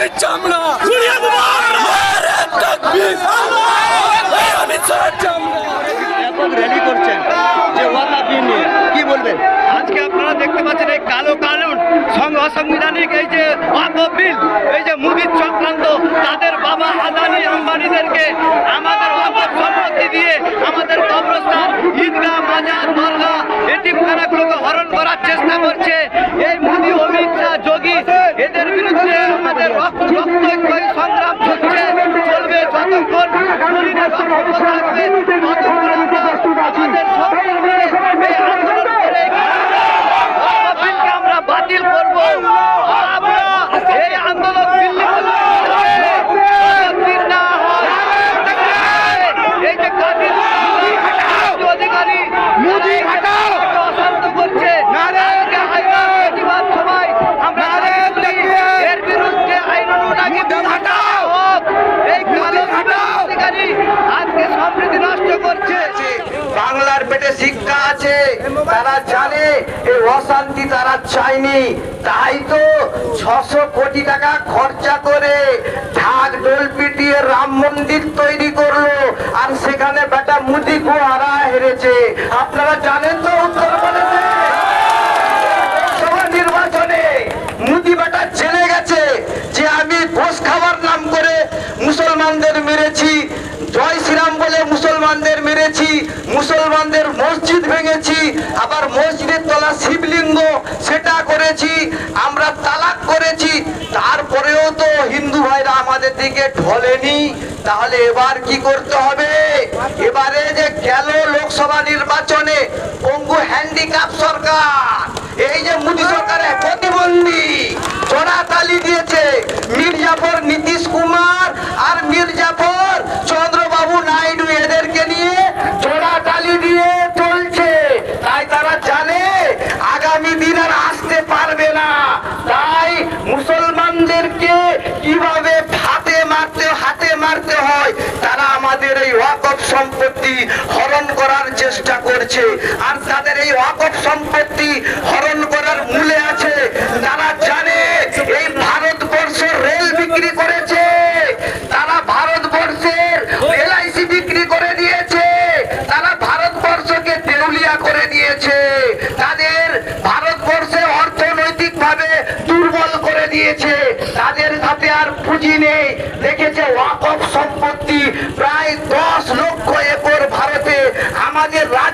মোদির চামড়া দেবো অমিত শাহের র্যালি করছেন যে ওয়াকাফ নিয়ে কি বলবেন? আজকে আপনারা দেখতে পাচ্ছেন এই কালো কানুন অসাংবিধানিক এই যে ওয়াকফ বিল এই যে মুদির চক্রান্ত তাদের বাবা আদানি আম্বানিদেরকে আমাদের ওয়াকফ সম্পত্তি দিয়ে আমাদের কবরস্থান তারা জানে, এই অশান্তি তারা চায়নি। তাই তো ছশো কোটি টাকা খরচা করে ঢাক ডোল পিটিয়ে রাম মন্দির তৈরি করল। আর সেখানে বেটা মুদি কুয়ারা হেরেছে। আপনারা জানেন শিবলিঙ্গ, সেটা করেছি, আমরা তালাক করেছি, তারপরেও তো হিন্দু ভাইরা আমাদের দিকে ঢলেনি। তাহলে এবার কি করতে হবে? এবারে যে গেল লোকসভা নির্বাচনে পঙ্গু হ্যান্ডিক্যাপ সরকার। এই যে মোদী সরকারের সম্পত্তি হরণ করার চেষ্টা করছে। আর তাদের এই ওয়াকফ সম্পত্তি হরণ করার মূলে আছে। তারা জানে এই ভারতবর্ষ রেল বিক্রি করেছে। তারা ভারতবর্ষের এলআইসি বিক্রি করে দিয়েছে। তারা ভারতবর্ষকে দেউলিয়া করে দিয়েছে। তাদের ভারতবর্ষে অর্থনৈতিক ভাবে দুর্বল করে দিয়েছে। তাদের হাতে আর পুঁজি নেই। দেখেছে ওয়াকফ সম্পত্তি প্রায় দশ লক্ষ